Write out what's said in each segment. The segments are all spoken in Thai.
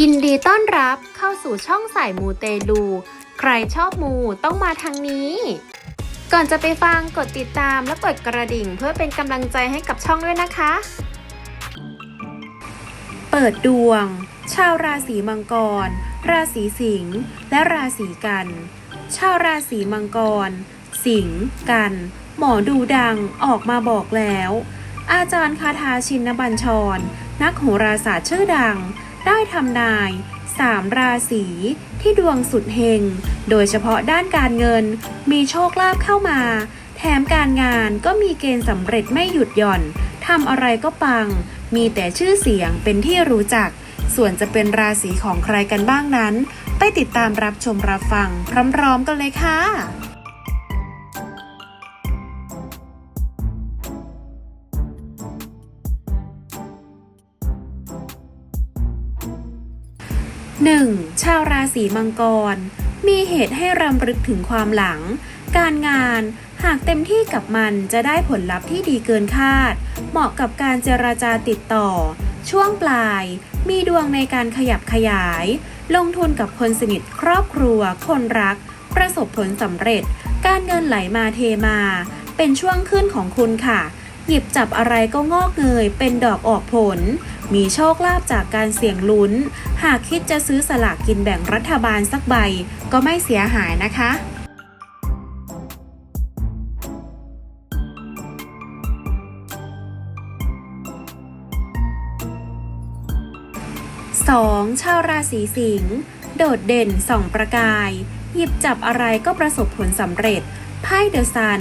ยินดีต้อนรับเข้าสู่ช่องสายมูเตลู ใครชอบมูต้องมาทางนี้ ก่อนจะไปฟังกดติดตามและกดกระดิ่งเพื่อเป็นกำลังใจให้กับช่องด้วยนะคะ เปิดดวง ชาวราศีมังกร ราศีสิงห์และราศีกัน ชาวราศีมังกร สิงห์กัน หมอดูดังออกมาบอกแล้ว อาจารย์คาทาชินบัญชร นักโหราศาสตร์ชื่อดัง ได้ทำนายสามราศีที่ดวงสุดเฮง โดยเฉพาะด้านการเงิน มีโชคลาภเข้ามา แถมการงานก็มีเกณฑ์สำเร็จไม่หยุดหย่อนทำอะไรก็ปัง มีแต่ชื่อเสียงเป็นที่รู้จัก ส่วนจะเป็นราศีของใครกันบ้างนั้น ไปติดตามรับชมรับฟังพร้อมๆกันเลยค่ะ 1. ชาวราศีมังกร มีเหตุให้รำลึกถึงความหลัง การงานหากเต็มที่กับมันจะได้ผลลัพธ์ที่ดีเกินคาด เหมาะกับการเจราจาติดต่อ ช่วงปลาย มีดวงในการขยับขยาย ลงทุนกับคนสนิทครอบครัว คนรัก ประสบผลสำเร็จ การเงินไหลมาเทมา เป็นช่วงขึ้นของคุณค่ะ หยิบจับอะไรก็งอกเงยเป็นดอกออกผล มีโชคลาภจากการเสี่ยงลุ้น หากคิดจะซื้อสลากกินแบ่งรัฐบาลสักใบ ก็ไม่เสียหายนะคะ 2. ชาวราศีสิงห์โดดเด่นส่องประกาย หยิบจับอะไรก็ประสบผลสำเร็จ ไพ่เดอะซัน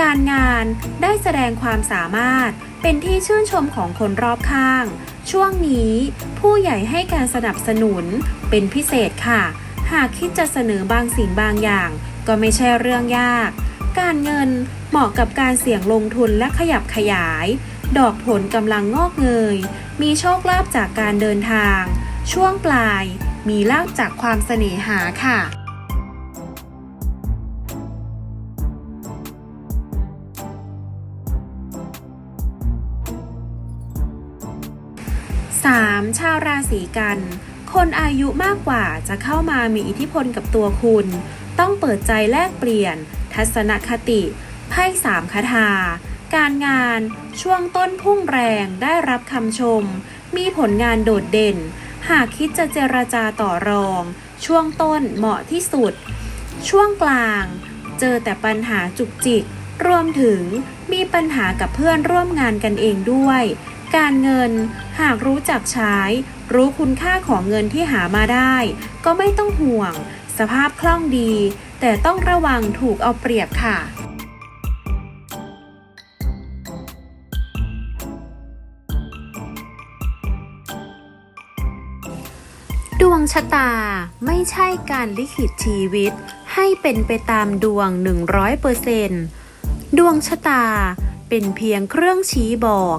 การงานได้แสดงความสามารถ เป็นที่ชื่นชมของคนรอบข้าง ช่วงนี้ผู้ใหญ่ให้การสนับสนุนเป็นพิเศษค่ะ หากคิดจะเสนอบางสิ่งบางอย่าง ก็ไม่ใช่เรื่องยาก การเงินเหมาะกับการเสี่ยงลงทุนและขยับขยาย ดอกผลกำลังงอกเงย มีโชคลาภจากการเดินทาง ช่วงปลาย มีลาภจากความเสน่หาค่ะ 3. ชาวราศีกัน คนอายุมากกว่าจะเข้ามามีอิทธิพลกับตัวคุณ ต้องเปิดใจแลกเปลี่ยน ทัศนคติ ไพ่สามคาถา การงาน ช่วงต้นพุ่งแรงได้รับคำชม มีผลงานโดดเด่น หากคิดจะเจรจาต่อรอง ช่วงต้นเหมาะที่สุด ช่วงกลาง เจอแต่ปัญหาจุกจิก รวมถึงมีปัญหากับเพื่อนร่วมงานกันเองด้วย การเงิน หากรู้จักใช้ รู้คุณค่าของเงินที่หามาได้ ก็ไม่ต้องห่วง สภาพคล่องดี แต่ต้องระวังถูกเอาเปรียบค่ะ ดวงชะตาไม่ใช่การลิขิตชีวิต ให้เป็นไปตามดวง 100%ดวงชะตาเป็นเพียงเครื่องชี้บอก